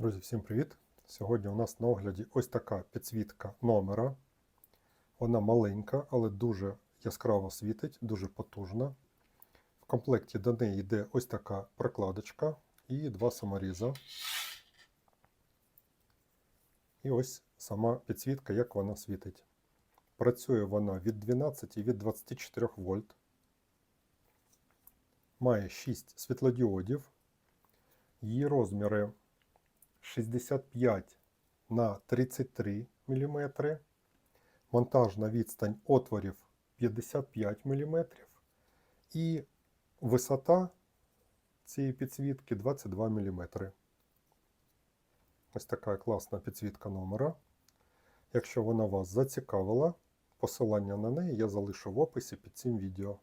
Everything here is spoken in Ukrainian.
Друзі, всім привіт! Сьогодні у нас на огляді ось така підсвітка номера. Вона маленька, але дуже яскраво світить, дуже потужна. В комплекті до неї йде ось така прокладочка і два саморіза. І ось сама підсвітка, як вона світить. Працює вона від 12 і від 24 вольт. Має 6 світлодіодів. Її розміри 65 на 33 мм, монтажна відстань отворів 55 мм і висота цієї підсвітки 22 мм. Ось така класна підсвітка номера. Якщо вона вас зацікавила, посилання на неї я залишу в описі під цим відео.